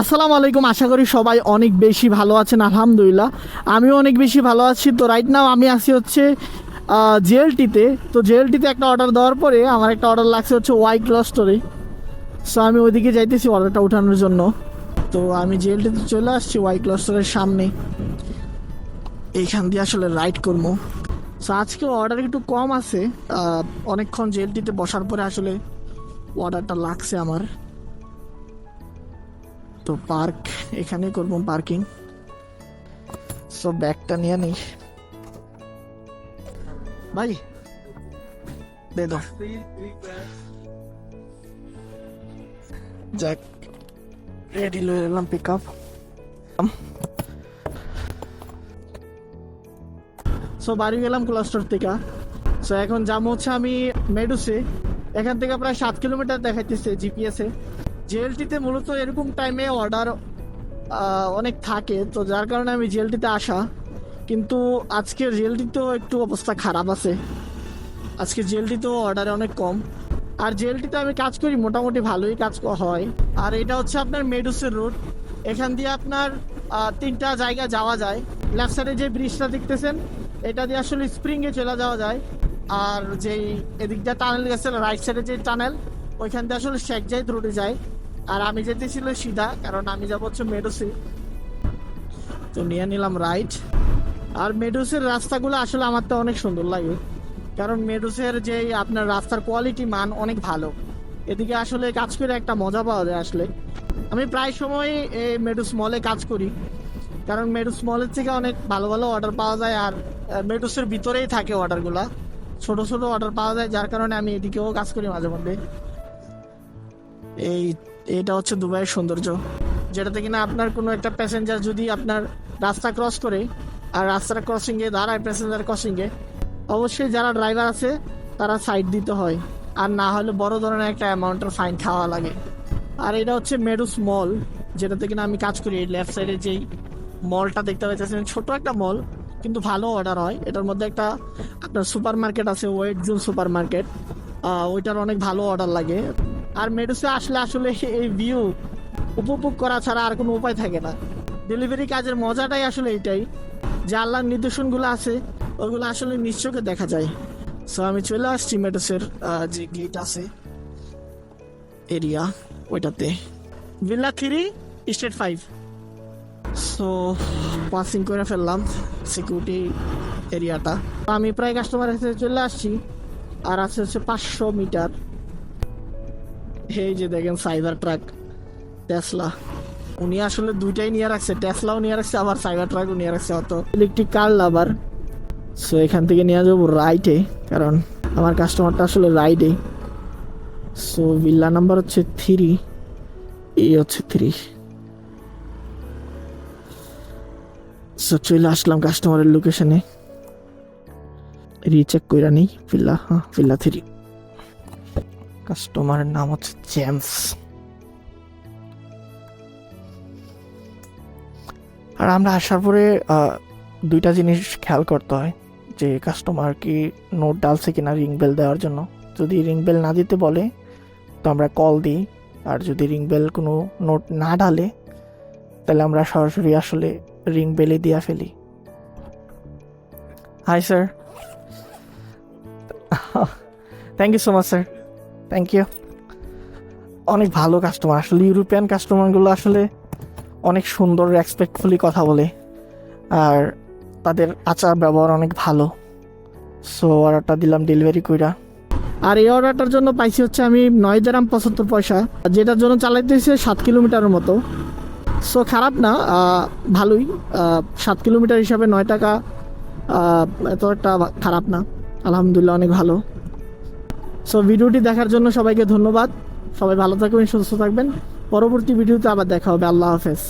আসসালামু আলাইকুম, আশা করি সবাই অনেক বেশি ভালো আছেন, আলহামদুলিল্লাহ। আমিও অনেক বেশি ভালো আছি। তো রাইট নাও আমি আসি হচ্ছে জেএলটিতে তো জেএলটিতে একটা অর্ডার দেওয়ার পরে আমার একটা অর্ডার লাগছে হচ্ছে ওয়াই ক্লস্টরে সো আমি ওইদিকে যাইতেছি অর্ডারটা উঠানোর জন্য। তো আমি জেএলটিতে চলে আসছি ওয়াই ক্লস্টরের সামনে। এইখান দিয়ে আসলে রাইড করব। সো আজকে অর্ডার একটু কম আছে। অনেকক্ষণ জেএলটিতে বসার পরে আসলে অর্ডারটা লাগছে আমার। তো পার্ক এখানে করব পার্কিং সো ব্যাগটা নিয়ে নেই। ভাই, দে দাও। যাক রেডি লয়ে এলাম পিক আপ সো বাড়ি গেলাম ক্লাস্টার থেকে। সো এখন যাব হচ্ছে আমি মেডুসে এখান থেকে প্রায় সাত কিলোমিটার দেখাইতেছে জিপিএসে জেএলটিতে মূলত এরকম টাইমে অর্ডার অনেক থাকে। তো যার কারণে আমি জেএলটিতে আসা। কিন্তু আজকে জেএলটিতেও একটু অবস্থা খারাপ আছে। আজকে জেএলটিতেও অর্ডারে অনেক কম। আর জেএলটিতে আমি কাজ করি, মোটামুটি ভালোই কাজ হয়। আর এটা হচ্ছে আপনার মেডুসের রুট এখান দিয়ে আপনার তিনটা জায়গা যাওয়া যায়। লেফট সাইডে যে ব্রিজটা দেখতেছেন, এটা দিয়ে আসলে স্প্রিংয়ে চলে যাওয়া যায়। আর যেই এদিকটা টানেল গেছে রাইট সাইডে যে টানেল ওইখান দিয়ে আসলে শেখ জাইদ রোডে যায়। আর আমি যেতেছিল সিধা, কারণ আমি যাব হচ্ছে মেডুসে তো নিয়ে নিলাম রাইট আর মেডোসের রাস্তাগুলো আসলে আমার তো অনেক সুন্দর লাগে। কারণ মেডোসের যে আপনার রাস্তার কোয়ালিটি মান অনেক ভালো। এদিকে আসলে কাজ করে একটা মজা পাওয়া যায় আসলে। আমি প্রায় সময় এই মেডুস মলে কাজ করি। কারণ মেডুস মলের থেকে অনেক ভালো ভালো অর্ডার পাওয়া যায় আর মেডুসের ভিতরেই থাকে অর্ডারগুলা ছোট ছোট অর্ডার পাওয়া যায়, যার কারণে আমি এদিকেও কাজ করি মাঝে মধ্যে। এই এটা হচ্ছে দুবাইয়ের সৌন্দর্য, যেটাতে কিনা আপনার কোনো একটা প্যাসেঞ্জার যদি আপনার রাস্তা ক্রস করে, আর রাস্তার ক্রসিংয়ে দাঁড়ায় প্যাসেঞ্জার ক্রসিংয়ে অবশ্যই যারা ড্রাইভার আছে, তারা সাইড দিতে হয়। আর না হলে বড় ধরনের একটা অ্যামাউন্টের ফাইন খাওয়া লাগে। আর এটা হচ্ছে মেডুস মল যেটাতে কিনা আমি কাজ করি। এই লেফট সাইডে যেই মলটা দেখতে পাচ্ছেন ছোট একটা মল কিন্তু ভালো অর্ডার হয়। এটার মধ্যে একটা আপনার সুপার মার্কেট আছে ওয়েট জোন সুপার মার্কেট ওইটার অনেক ভালো অর্ডার লাগে। আর মেডুসে আসলে আসলে এই ভিউ উপভোগ করা ছাড়া আর কোনো উপায় থাকে না। ডেলিভারি কাজের মজাটাই আসলে এটাই যে আল্লাহর নির্দেশনগুলো আছে, ওগুলো আসলে নিশ্চয়কে দেখা যায়। সো আমি চলে আসছি মেডুসের যে গেট আছে এরিয়া ওইটাতে। Villa three, state five. So passing করে ফেললাম সিকিউরিটি এরিয়াটা আমি প্রায় কাস্টমার কাছে চলে আসছি, আর আছে হচ্ছে পাঁচশো মিটার। এই যে দেখেন সাইবার ট্রাক টেসলা উনি আসলে দুইটাই নিয়ে রাখছে টেসলাও নিয়ে রাখছে, আবার সাইবার ট্রাকও নিয়ে রাখছে অত। ইলেকট্রিক কার লাভার সো এখান থেকে নিয়ে যাব রাইটে কারণ আমার কাস্টমারটা আসলে রাইডে সো ভিল্লা নাম্বার হচ্ছে থ্রি এই হচ্ছে থ্রি সো চলে আসলাম কাস্টমারের লোকেশনে রিচেক কইরা নেই ভিল্লা হ্যাঁ ভিল্লা থ্রি কাস্টমারের নাম হচ্ছে জেমস। আর আমরা আসার পরে দুইটা জিনিস খেয়াল করতে হয়, যে কাস্টমার কি নোট ডালছে কিনা রিং বেল দেওয়ার জন্য। যদি রিং বেল না দিতে বলে, তো আমরা কল দিই। আর যদি রিং বেল কোনো নোট না ডালে, তাহলে আমরা সরাসরি আসলে রিং বেলে দিয়ে ফেলি। Hi sir thank you so much sir thank you অনেক ভালো কাস্টমার আসলে ইউরোপিয়ান কাস্টমারগুলো আসলে অনেক সুন্দর রেসপেক্টফুলি কথা বলে। আর তাদের আচার ব্যবহার অনেক ভালো। সো অর্ডারটা দিলাম ডেলিভারি কইরা। আর এই অর্ডারটার জন্য পাইছি হচ্ছে আমি নয় দেরাম পঁচাত্তর পয়সা। যেটার জন্য চালাইতেছে সাত কিলোমিটারের মতো। সো খারাপ না ভালোই। সাত কিলোমিটার হিসাবে নয় টাকা এত একটা খারাপ না। আলহামদুলিল্লাহ, অনেক ভালো। সো ভিডিওটি দেখার জন্য সবাইকে ধন্যবাদ। সবাই ভালো থাকবেন, সুস্থ থাকবেন। পরবর্তী ভিডিওতে আবার দেখা হবে। আল্লাহ হাফেজ।